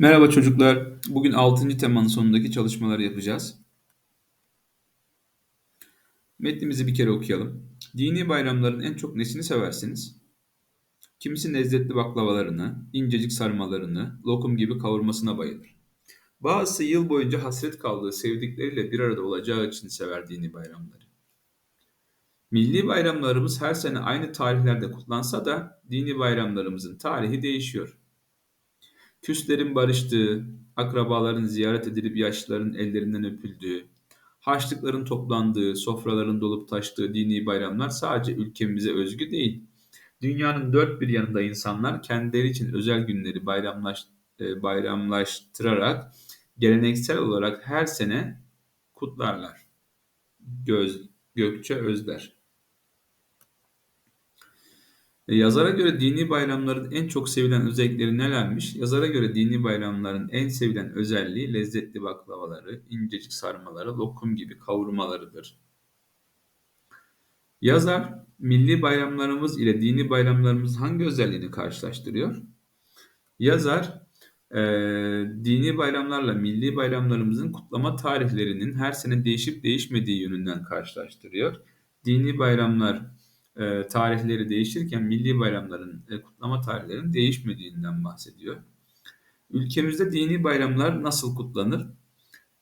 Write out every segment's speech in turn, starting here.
Merhaba çocuklar. Bugün 6. temanın sonundaki çalışmaları yapacağız. Metnimizi bir kere okuyalım. Dini bayramların en çok nesini seversiniz? Kimisi lezzetli baklavalarını, incecik sarmalarını, lokum gibi kavurmasına bayılır. Bazısı yıl boyunca hasret kaldığı sevdikleriyle bir arada olacağı için sever dini bayramları. Milli bayramlarımız her sene aynı tarihlerde kutlansa da dini bayramlarımızın tarihi değişiyor. Küslerin barıştığı, akrabaların ziyaret edilip yaşlıların ellerinden öpüldüğü, harçlıkların toplandığı, sofraların dolup taştığı dini bayramlar sadece ülkemize özgü değil. Dünyanın dört bir yanında insanlar kendileri için özel günleri bayramlaş, e, bayramlaştırarak geleneksel olarak her sene kutlarlar. Göz, Gökçe Özler e, yazara göre dini bayramların en çok sevilen özellikleri nelermiş? Yazara göre dini bayramların en sevilen özelliği lezzetli baklavaları, incecik sarmaları, lokum gibi kavurmalarıdır. Yazar milli bayramlarımız ile dini bayramlarımız hangi özelliğini karşılaştırıyor? Yazar e, dini bayramlarla milli bayramlarımızın kutlama tarihlerinin her sene değişip değişmediği yönünden karşılaştırıyor. Dini bayramlar e, tarihleri değişirken milli bayramların e, kutlama tarihlerinin değişmediğinden bahsediyor. Ülkemizde dini bayramlar nasıl kutlanır?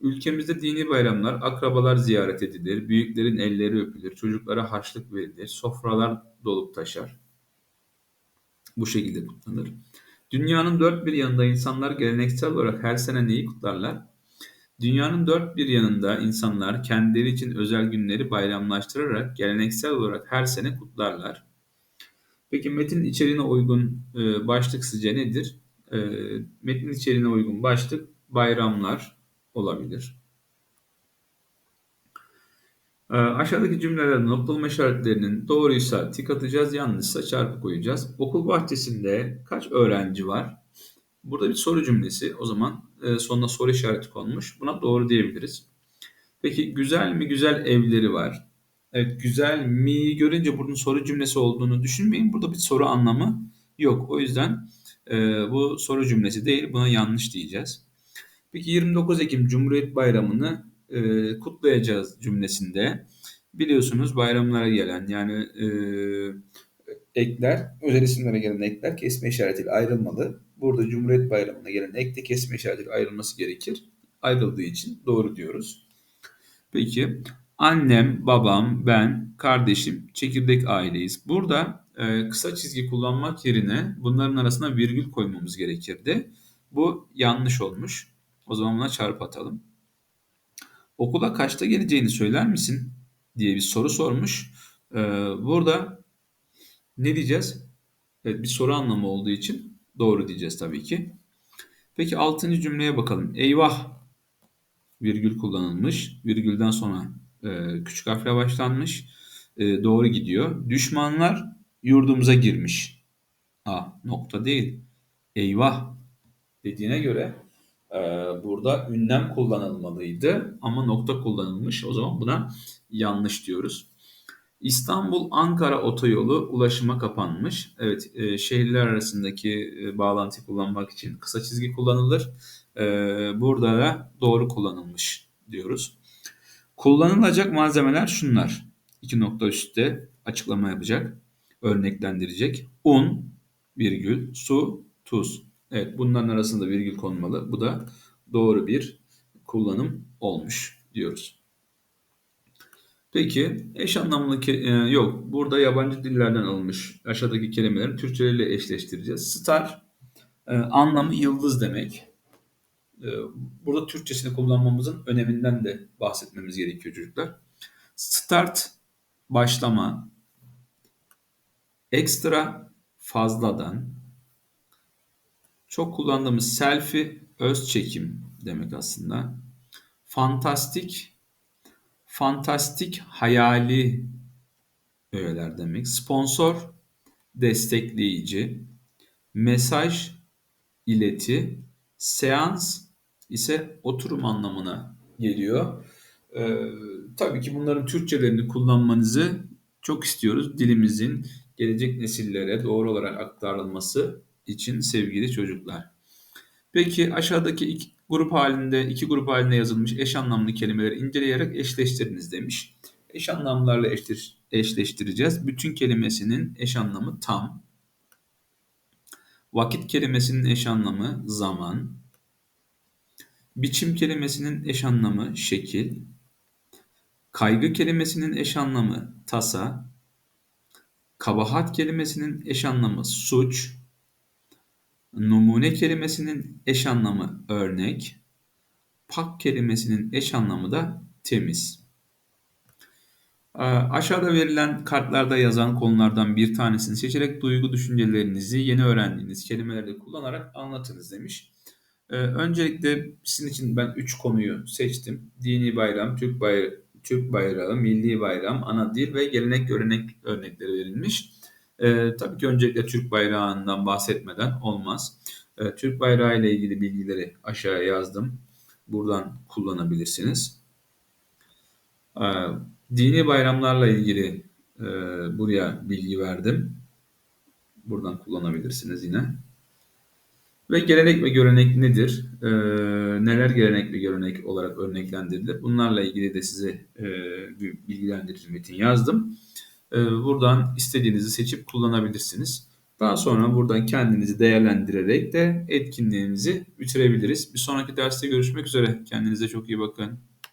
Ülkemizde dini bayramlar akrabalar ziyaret edilir, büyüklerin elleri öpülür, çocuklara harçlık verilir, sofralar dolup taşar. Bu şekilde kutlanır. Dünyanın dört bir yanında insanlar geleneksel olarak her sene neyi kutlarlar? Dünyanın dört bir yanında insanlar kendileri için özel günleri bayramlaştırarak geleneksel olarak her sene kutlarlar. Peki metin içeriğine uygun e, başlık sizce nedir? E, metin içeriğine uygun başlık bayramlar olabilir. E, aşağıdaki cümlelerin noktalama işaretlerinin doğruysa tik atacağız, yanlışsa çarpı koyacağız. Okul bahçesinde kaç öğrenci var? Burada bir soru cümlesi. O zaman e, sonuna soru işareti konmuş. Buna doğru diyebiliriz. Peki güzel mi güzel evleri var? Evet güzel mi görünce bunun soru cümlesi olduğunu düşünmeyin. Burada bir soru anlamı yok. O yüzden e, bu soru cümlesi değil. Buna yanlış diyeceğiz. Peki 29 Ekim Cumhuriyet Bayramı'nı e, kutlayacağız cümlesinde. Biliyorsunuz bayramlara gelen yani e, ekler, özel isimlere gelen ekler kesme işaretiyle ayrılmalı. Burada Cumhuriyet Bayramı'na gelen ekte kesme işaretiyle ayrılması gerekir. Ayrıldığı için doğru diyoruz. Peki annem, babam, ben, kardeşim, çekirdek aileyiz. Burada e, kısa çizgi kullanmak yerine bunların arasına virgül koymamız gerekirdi. Bu yanlış olmuş. O zaman buna çarpı atalım. Okula kaçta geleceğini söyler misin? diye bir soru sormuş. Ee, burada ne diyeceğiz? Evet bir soru anlamı olduğu için doğru diyeceğiz tabii ki. Peki altıncı cümleye bakalım. Eyvah virgül kullanılmış. Virgülden sonra e, küçük harfle başlanmış. E, doğru gidiyor. Düşmanlar yurdumuza girmiş. A nokta değil. Eyvah dediğine göre e, burada ünlem kullanılmalıydı ama nokta kullanılmış. O zaman buna yanlış diyoruz. İstanbul-Ankara otoyolu ulaşıma kapanmış. Evet, e, şehirler arasındaki e, bağlantıyı kullanmak için kısa çizgi kullanılır. E, burada da doğru kullanılmış diyoruz. Kullanılacak malzemeler şunlar. İki nokta üstte açıklama yapacak, örneklendirecek. Un, virgül, su, tuz. Evet, bunların arasında virgül konmalı. Bu da doğru bir kullanım olmuş diyoruz. Peki eş anlamlı ke- e, yok. Burada yabancı dillerden alınmış aşağıdaki kelimeleri Türkçeleriyle eşleştireceğiz. Star e, anlamı yıldız demek. E, burada Türkçesini kullanmamızın öneminden de bahsetmemiz gerekiyor çocuklar. Start başlama. Ekstra fazladan. Çok kullandığımız selfie öz çekim demek aslında. Fantastik fantastik hayali öğeler demek. Sponsor destekleyici, mesaj ileti, seans ise oturum anlamına geliyor. Ee, tabii ki bunların Türkçelerini kullanmanızı çok istiyoruz. Dilimizin gelecek nesillere doğru olarak aktarılması için sevgili çocuklar. Peki aşağıdaki iki grup halinde, iki grup halinde yazılmış eş anlamlı kelimeleri inceleyerek eşleştiriniz demiş. Eş anlamlarla eşleş, eşleştireceğiz. Bütün kelimesinin eş anlamı tam. Vakit kelimesinin eş anlamı zaman. Biçim kelimesinin eş anlamı şekil. Kaygı kelimesinin eş anlamı tasa. Kabahat kelimesinin eş anlamı suç. Numune kelimesinin eş anlamı örnek. Pak kelimesinin eş anlamı da temiz. Ee, Aşağıda verilen kartlarda yazan konulardan bir tanesini seçerek duygu düşüncelerinizi yeni öğrendiğiniz kelimeleri kullanarak anlatınız demiş. Ee, öncelikle sizin için ben 3 konuyu seçtim. Dini bayram, Türk bayrağı, Türk bayrağı, milli bayram, ana dil ve gelenek görenek örnekleri verilmiş. Ee, tabii ki öncelikle Türk bayrağından bahsetmeden olmaz. Ee, Türk bayrağı ile ilgili bilgileri aşağıya yazdım. Buradan kullanabilirsiniz. Ee, dini bayramlarla ilgili e, buraya bilgi verdim. Buradan kullanabilirsiniz yine. Ve gelenek ve görenek nedir? Ee, neler gelenek ve görenek olarak örneklendirilir? Bunlarla ilgili de size e, bir bilgilendirici metin yazdım. Ee, buradan istediğinizi seçip kullanabilirsiniz. Daha sonra buradan kendinizi değerlendirerek de etkinliğinizi bitirebiliriz. Bir sonraki derste görüşmek üzere. Kendinize çok iyi bakın.